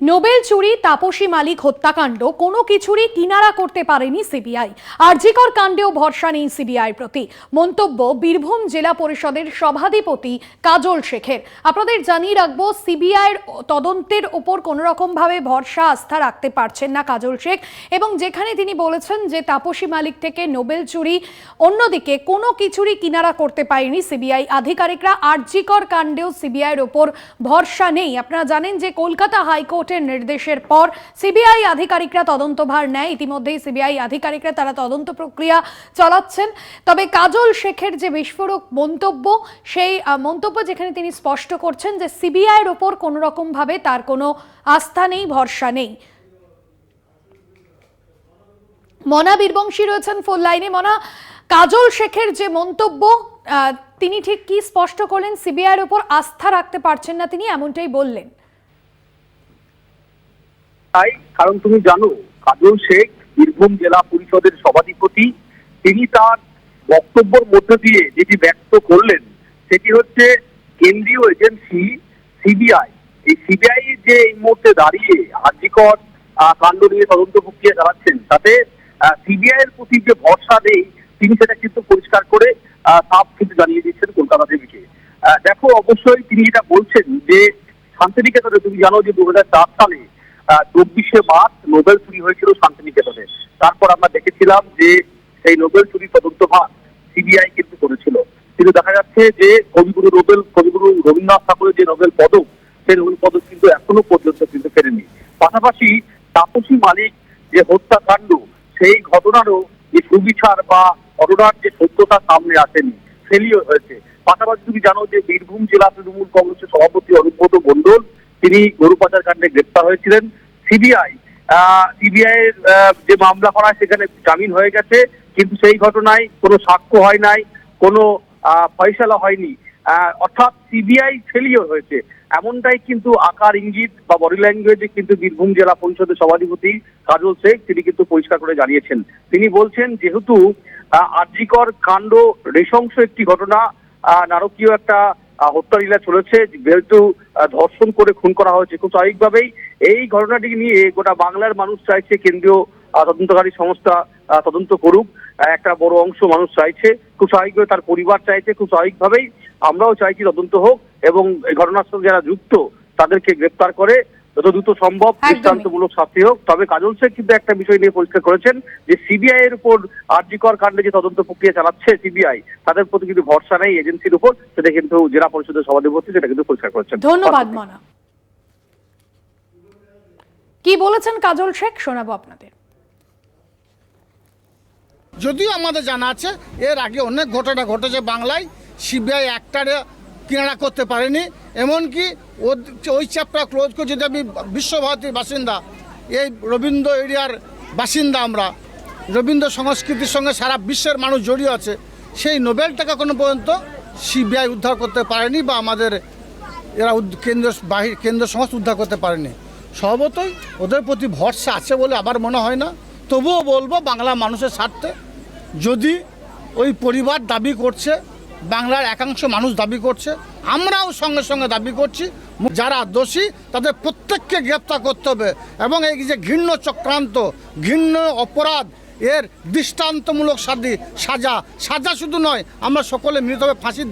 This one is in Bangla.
নোবেল চুরি, তাপসী মালিক, হত্যাকাণ্ড কোনো কিছুরই কিনারা করতে পারেনি সিবিআই। আরজিকর কাণ্ডেও ভরসা নেই সিবিআইয়ের প্রতি। মন্তব্য, বীরভূম জেলা পরিষদের সভাধিপতি কাজল শেখের। আপনাদের জানিয়ে রাখব সিবিআইয়ের তদন্তের ওপর কোনো রকমভাবে ভরসা, আস্থা রাখতে পারছেন না কাজল শেখ এবং যেখানে তিনি বলেছেন যে তাপসী মালিক থেকে নোবেল চুরি, অন্যদিকে কোনো কিছুরই কিনারা করতে পারেনি সিবিআই। আধিকারিকরা আরজিকর কাণ্ডেও সিবিআইয়ের ওপর ভরসা নেই। আপনারা জানেন যে কলকাতা হাইকোর্টের নির্দেশের পর সিবিআই আধিকারিকরা তদন্তভার নেয়। ইতিমধ্যেই সিবিআই আধিকারিকরা তারা তদন্ত প্রক্রিয়া চালাচ্ছেন। তবে কাজল শেখের যে বিস্ফোরক মন্তব্য, সেই মন্তব্য যেখানে তিনি স্পষ্ট করছেন যে সিবিআইয়ের ওপর কোনো রকমভাবে তার কোনো আস্থা নেই, ভরসা নেই। মনা বীরবংশী রয়েছেন ফোন লাইনে মনা, কাজল শেখের যে মন্তব্য তিনি ঠিক কি স্পষ্ট করলেন? সিবিআইয়ের উপর আস্থা রাখতে পারছেন না তিনি, এমনটাই বললেন। তাই কারণ তুমি জানো, কাজল শেখ বীরভূম জেলা পরিষদের সভাধিপতি। তিনি তার বক্তব্যের মধ্য দিয়ে যেটি ব্যক্ত করলেন, সেটি হচ্ছে কেন্দ্রীয় এজেন্সি সিবিআই। এই সিবিআই যে এই মুহূর্তে দাঁড়িয়ে আর্যিকর কাণ্ড নিয়ে তদন্ত প্রক্রিয়া চালাচ্ছেন, তাতে সিবিআই এর প্রতি যে ভরসা নেই, তিনি সেটা কিন্তু পরিষ্কার করে সাফ কিন্তু জানিয়ে দিচ্ছেন কলকাতা দেবীকে। দেখো, অবশ্যই তিনি এটা বলছেন যে শান্তিনিকেতনে তুমি জানো যে দু হাজার চার সালে চব্বিশে মার্চ নোবেল চুরি হয়েছিল শান্তিনিকেতনে। তারপর আমরা দেখেছিলাম যে সেই নোবেল চুরি তদন্ত ভার সিবিআই কিন্তু করেছিল। কিন্তু দেখা যাচ্ছে যে কবিগুরু নোবেল, কবিগুরু রবীন্দ্রনাথ ঠাকুরের যে নোবেল পদক, সেই নোবেল পদক কিন্তু এখনও পর্যন্ত কিন্তু ফেরেনি। পাশাপাশি তাপসী মালিক যে হত্যাকাণ্ড, সেই ঘটনারও যে সুবিচার বা ঘটনার যে সত্যতা সামনে আসেনি, ফেলিও হয়েছে। পাশাপাশি তুমি জানো যে বীরভূম জেলা তৃণমূল কংগ্রেসের সভাপতি অনুব্রত মণ্ডল তিনি গরু পাচার কাণ্ডে গ্রেপ্তার হয়েছিলেন। সিবিআই সিবিআই এর যে মামলা করা সেখানে জামিন হয়ে গেছে। কিন্তু সেই ঘটনায় কোনো সাক্ষ্য হয় নাই কোনো ফয়সালা হয়নি। অর্থাৎ সিবিআই ফেলিও হয়েছে। এমনটাই কিন্তু আকার ইঙ্গিত বা বডি ল্যাঙ্গুয়েজে কিন্তু বীরভূম জেলা পরিষদের সভাধিপতি কাজল শেখ তিনি কিন্তু পরিষ্কার করে জানিয়েছেন। তিনি বলছেন যেহেতু আহ, আরজিকর কাণ্ড রেশংস একটি ঘটনা নারকীয় একটা হত্যালীলা চলেছে, যেহেতু ধর্ষণ করে খুন করা হয়েছে। খুব স্বাভাবিকভাবেই এই ঘটনাটি নিয়ে গোটা বাংলার মানুষ চাইছে কেন্দ্রীয় তদন্তকারী সংস্থা তদন্ত করুক। একটা বড় অংশ মানুষ চাইছে। খুব স্বাভাবিকভাবে তার পরিবার চাইছে। খুব স্বাভাবিকভাবেই আমরাও চাইছি তদন্ত হোক এবং এই ঘটনার সঙ্গে যারা যুক্ত, তাদেরকে গ্রেপ্তার করে যত দ্রুত সম্ভব দৃষ্টান্তমূলক শাস্তি হোক। তবে কাজল শেখ কিন্তু একটা বিষয় নিয়ে পরিষ্কার করেছেন যে সিবিআই এর উপর আর্যিকর কাণ্ডে যে তদন্ত প্রক্রিয়া চালাচ্ছে সিবিআই তাদের প্রতি কিন্তু ভরসা নেই এজেন্সির উপর। সেটা কিন্তু জেলা পরিষদের সভাধিপতি সেটা কিন্তু পরিষ্কার করেছেন। ধন্যবাদ মনা। কি বলেছেন কাজল শেখ? শোনাবো আপনাদের। যদিও আমাদের জানা আছে এর আগে অনেক ঘটনা ঘটেছে বাংলায়। সিবিআই একটারে কিনারা করতে পারেনি। এমনকি ওই চ্যাপ্টার ক্লোজ করে যদি আমি বিশ্বভারতীর বাসিন্দা, এই রবীন্দ্র এরিয়ার বাসিন্দা আমরা, রবীন্দ্র সংস্কৃতির সঙ্গে সারা বিশ্বের মানুষ জড়িয়ে আছে, সেই নোবেলটাকে কোনো পর্যন্ত সিবিআই উদ্ধার করতে পারেনি বা আমাদের এরা কেন্দ্র বাহির কেন্দ্র সংস্থা উদ্ধার করতে পারেনি। স্বভাবতই ওদের প্রতি ভরসা আছে বলে আবার মনে হয় না। তবুও বলব বাংলা মানুষের স্বার্থে যদি ওই পরিবার দাবি করছে বাংলার একাংশ মানুষ দাবি করছে, আমরাও সঙ্গে সঙ্গে দাবি করছি। যারা দোষী, তাদের প্রত্যেককে গ্রেপ্তার করতে হবে এবং এই যে ঘৃণ্য চক্রান্ত, ঘৃণ্য অপরাধ, এর দৃষ্টান্তমূলক সাদি সাজা সাজা শুধু নয়, আমরা সকলে মিলিতভাবে ফাঁসির